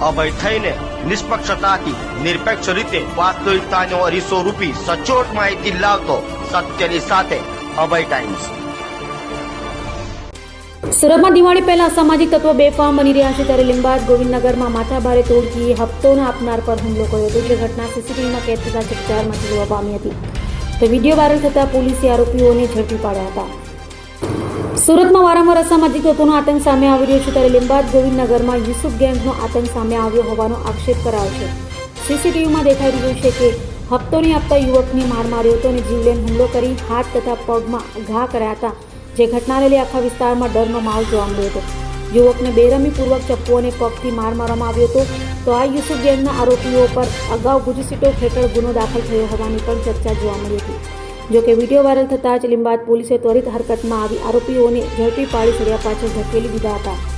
અભય થઈને નિષ્પક્ષતાથી નિરપેક્ષ રીતે વાસ્તવિકતાનો અરીસો રૂપી સચોટ માહિતી લાવતો સત્યની સાથે અભય ટાઈમ્સ. સુરતમાં દિવાળી પહેલા સામાજિક તત્વો બેફામ બની રહ્યા છે ત્યારે લીંબાદ ગોવિંદનગરમાં માથાભારે તોડકીએ હપ્તોને આપનાર પર હુમલો કર્યો હતો. જે ઘટના સીસીટીવીમાં કેદ થતા ચકચાર જોવા પામી હતી. તો વીડિયો વાયરલ થતા પોલીસે આરોપીઓને ઝડપી પાડ્યા હતા. સુરતમાં વારંવાર અસામાજિક તત્વોનો આતંક સામે આવી રહ્યો છે ત્યારે લીંબાદ ગોવિંદનગરમાં યુસુફ ગેંગનો આતંક સામે આવ્યો હોવાનો આક્ષેપ કરાયો છે. સીસીટીવીમાં દેખાઈ રહ્યું છે કે હપ્તો નહીં આપતા યુવકને માર માર્યો હતો અને જીવલેણ હુમલો કરી હાથ તથા પગમાં ઘા કર્યા હતા, જે ઘટનાને લઈ આખા વિસ્તારમાં ડરનો માહોલ જોવા મળ્યો હતો. યુવકને બેરમીપૂર્વક ચપ્પુ અને પગથી માર મારવામાં આવ્યો હતો, તો આ યુસુફ ગેંગના આરોપીઓ પર અગાઉ ગુજસીટો હેઠળ ગુનો દાખલ થયો હોવાની પણ ચર્ચા જોવા મળી હતી. જો કે વીડિયો વાયરલ થતાં જ લીંબાદ પોલીસે ત્વરિત હરકતમાં આવી આરોપીઓને ઝડપી પાડી સળિયા પાછળ ધકેલી દીધા હતા.